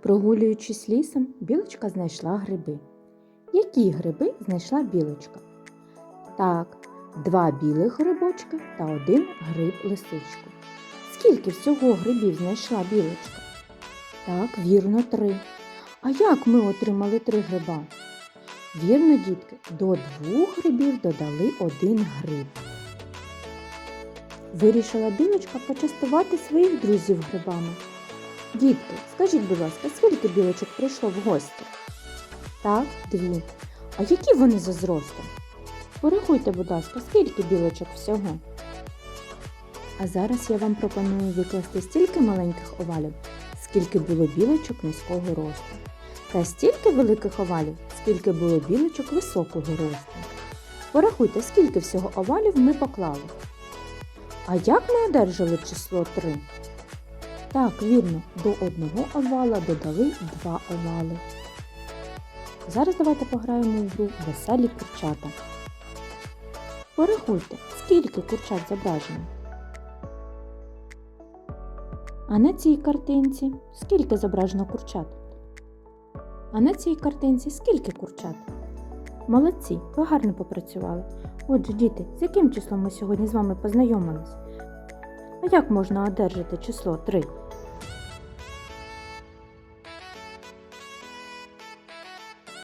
Прогулюючись лісом, білочка знайшла гриби. Які гриби знайшла білочка? Так, два білих грибочки та один гриб лисичку. Скільки всього грибів знайшла білочка? Так, вірно, три. А як ми отримали три гриба? Вірно, дітки, до двох грибів додали один гриб. Вирішила білочка почастувати своїх друзів грибами. Дітки, скажіть, будь ласка, скільки білочок прийшло в гості? Так, дві. А які вони за зростом? Порахуйте, будь ласка, скільки білочок всього. А зараз я вам пропоную викласти стільки маленьких овалів, скільки було білочок низького росту, та стільки великих овалів, скільки було білочок високого росту. Порахуйте, скільки всього овалів ми поклали. А як ми одержали число 3? Так, вірно, до одного овала додали два овали. Зараз давайте пограємо в гру веселі курчата. Порахуйте, скільки курчат зображено. А на цій картинці скільки зображено курчат? А на цій картинці скільки курчат? Молодці, ви гарно попрацювали. Отже, діти, з яким числом ми сьогодні з вами познайомились? А як можна одержати число 3?